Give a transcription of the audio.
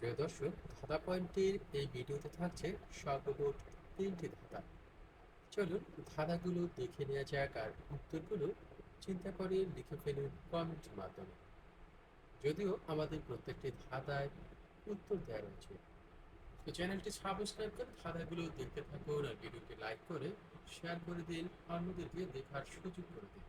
প্রিয় দর্শক, ধাঁধা পয়েন্টের এই ভিডিওতে থাকছে সর্বমোট তিনটি ধাঁধা। চলুন ধাঁধাগুলো দেখে নেওয়া যাক আর উত্তরগুলো চিন্তা করে লিখে ফেলুন কমেন্টের মাধ্যমে। যদিও আমাদের প্রত্যেকটি ধাঁধায় উত্তর দেওয়া রয়েছে। তো চ্যানেলটি সাবস্ক্রাইব করে ধাঁধাগুলো দেখতে থাকুন আর ভিডিওটি লাইক করে শেয়ার করে দিন। অন্যদেরকে দেখার সুযোগ করে দিন।